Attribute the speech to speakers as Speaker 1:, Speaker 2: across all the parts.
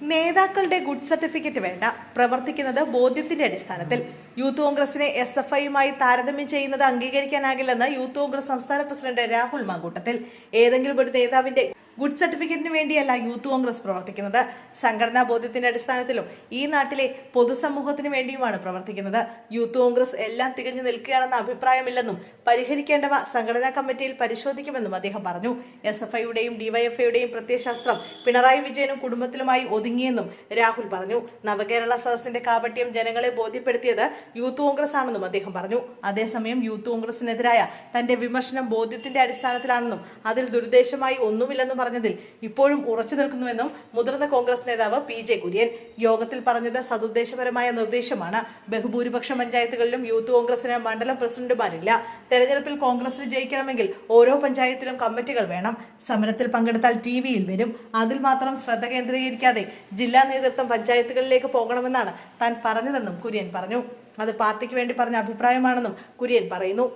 Speaker 1: നേതാക്കളുടെ good certificate വേണ്ട. പ്രവർത്തിക്കുന്നത് ബോധ്യത്തിന്റെ അടിസ്ഥാനത്തിൽ. യൂത്ത് കോൺഗ്രസിനെ എസ് എഫ് ഐയുമായി താരതമ്യം ചെയ്യുന്നത് അംഗീകരിക്കാനാകില്ലെന്ന് യൂത്ത് കോൺഗ്രസ് സംസ്ഥാന പ്രസിഡന്റ് രാഹുൽ മാങ്കൂട്ടത്തിൽ. ഏതെങ്കിലും ഒരു നേതാവിന്റെ ഗുഡ് സർട്ടിഫിക്കറ്റിന് വേണ്ടിയല്ല യൂത്ത് കോൺഗ്രസ് പ്രവർത്തിക്കുന്നത്. സംഘടനാ ബോധ്യത്തിന്റെ അടിസ്ഥാനത്തിലും ഈ നാട്ടിലെ പൊതുസമൂഹത്തിന് വേണ്ടിയുമാണ് പ്രവർത്തിക്കുന്നത്. യൂത്ത് കോൺഗ്രസ് എല്ലാം തികഞ്ഞു നിൽക്കുകയാണെന്ന അഭിപ്രായമില്ലെന്നും പരിഹരിക്കേണ്ടവ സംഘടനാ കമ്മിറ്റിയിൽ പരിശോധിക്കുമെന്നും അദ്ദേഹം പറഞ്ഞു. എസ് എഫ് ഐയുടെയും ഡിവൈഎഫ്ഐയുടെയും പ്രത്യയശാസ്ത്രം പിണറായി വിജയനും കുടുംബത്തിലുമായി ഒതുങ്ങിയെന്നും രാഹുൽ പറഞ്ഞു. നവകേരള സദസ്സിന്റെ കാപട്യം ജനങ്ങളെ ബോധ്യപ്പെടുത്തിയത് യൂത്ത് കോൺഗ്രസ് ആണെന്നും അദ്ദേഹം പറഞ്ഞു. അതേസമയം യൂത്ത് കോൺഗ്രസിനെതിരായ തന്റെ വിമർശനം ബോധ്യത്തിന്റെ അടിസ്ഥാനത്തിലാണെന്നും അതിൽ ദുരുദ്ദേശമായി ഒന്നുമില്ലെന്നും പറഞ്ഞതിൽ ഇപ്പോഴും ഉറച്ചു നിൽക്കുന്നുവെന്നും മുതിർന്ന കോൺഗ്രസ് നേതാവ് പി ജെ കുര്യൻ യോഗത്തിൽ പറഞ്ഞത് സതുദ്ദേശപരമായ നിർദ്ദേശമാണ്. ബഹുഭൂരിപക്ഷ പഞ്ചായത്തുകളിലും യൂത്ത് കോൺഗ്രസിന് മണ്ഡലം പ്രസിഡന്റുമാരില്ല തെരഞ്ഞെടുപ്പിൽ കോൺഗ്രസിന് ജയിക്കണമെങ്കിൽ ഓരോ പഞ്ചായത്തിലും കമ്മിറ്റികൾ വേണം. സമരത്തിൽ പങ്കെടുത്താൽ ടി വിയിൽ വരും. അതിൽ മാത്രം ശ്രദ്ധ കേന്ദ്രീകരിക്കാതെ ജില്ലാ നേതൃത്വം പഞ്ചായത്തുകളിലേക്ക് പോകണമെന്നാണ് താൻ പറഞ്ഞതെന്നും കുര്യൻ പറഞ്ഞു. അത് പാർട്ടിക്ക് വേണ്ടി പറഞ്ഞ അഭിപ്രായമാണെന്നും കുര്യൻ പറയുന്നു.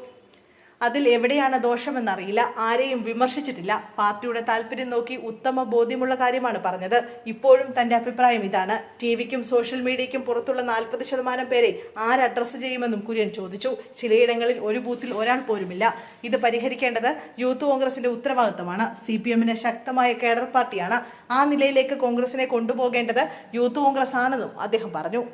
Speaker 1: അതിൽ എവിടെയാണ് ദോഷമെന്നറിയില്ല ആരെയും വിമർശിച്ചിട്ടില്ല. പാർട്ടിയുടെ താല്പര്യം നോക്കി ഉത്തമ ബോധ്യമുള്ള കാര്യമാണ് പറഞ്ഞത്. ഇപ്പോഴും തന്റെ അഭിപ്രായം ഇതാണ്. ടി വിക്കും സോഷ്യൽ മീഡിയയ്ക്കും പുറത്തുള്ള നാൽപ്പത് ശതമാനം പേരെ ആര് ചെയ്യുമെന്നും കുര്യൻ ചോദിച്ചു. ചിലയിടങ്ങളിൽ ഒരു ബൂത്തിൽ ഒരാൾ പോലുമില്ല. ഇത് പരിഹരിക്കേണ്ടത് യൂത്ത് കോൺഗ്രസിന്റെ ഉത്തരവാദിത്തമാണ്. സി പി എമ്മിന് ശക്തമായ കേഡർ പാർട്ടിയാണ്. ആ നിലയിലേക്ക് കോൺഗ്രസിനെ കൊണ്ടുപോകേണ്ടത് യൂത്ത് കോൺഗ്രസ് ആണെന്നും അദ്ദേഹം പറഞ്ഞു.